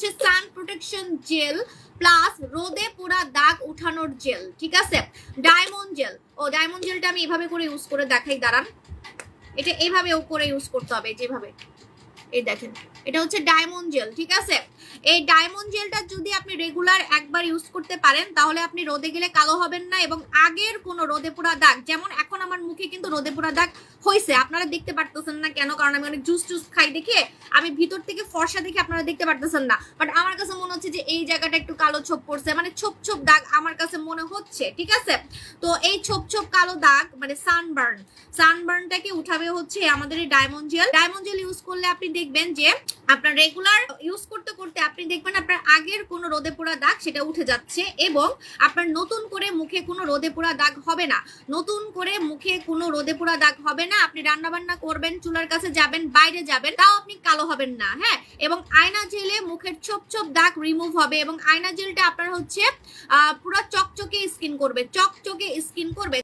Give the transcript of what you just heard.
হচ্ছে সান protection jail plus রোদে পুরা দাগ উঠানোর জেল ঠিক আছে? ডায়মন্ড জেল ও ডায়মন্ড জেলটা আমি এভাবে করে ইউজ করে দেখাই, দাঁড়ান। এটা এইভাবে করে ইউজ করতে হবে, যেভাবে। এই দেখেন, এটা হচ্ছে ডায়মন্ড জেল ঠিক আছে? এই ডায়মন্ড জেলটা যদি আপনি রেগুলার একবার ইউজ করতে পারেন, তাহলে আপনি রোদে গেলে কালো হবেন না এবং আগের কোনো রোদে পোড়া দাগ, যেমন এখন আমার মুখে কিন্তু রোদে পোড়া দাগ হয়েছে আপনারা দেখতে পারতেছেন না কেন? কারণ আমি অনেক জুস টুস খাই দেখে আমি ভিতর থেকে ফর্সা দেখে আপনারা দেখতে পারতেছেন না। বাট আমার কাছে মনে হচ্ছে যে এই জায়গাটা একটু কালো ছোপ পড়ছে। মানে ছোপ ছোপ দাগ আমার কাছে মনে হচ্ছে, ঠিক আছে? তো এই ছোপ ছোপ কালো দাগ মানে সানবার্ন সানবার্নটাকে উঠাবে হচ্ছে আমাদের এই diamond gel diamond gel use করলে আপনি দেখবেন যে আপনার রেগুলার ইউজ করতে করতে আপনি দেখবেন আপনার আগের কোনো রোদে পোড়া দাগ সেটা উঠে যাচ্ছে এবং আপনার নতুন করে মুখে কোনো রোদে পোড়া দাগ হবে না। নতুন করে মুখে কোনো রোদে পোড়া দাগ হবে না। আপনি রান্না বান্না করবেন, চুলার কাছে যাবেন, বাইরে যাবেন, তাও আপনি কালো হবেন না হ্যাঁ? এবং আয়না জেলে মুখের ছোপ ছোপ দাগ রিমুভ হবে এবং আয়না জেলটা আপনার হচ্ছে পুরো চকচকে স্কিন করবে, চকচকে স্কিন করবে।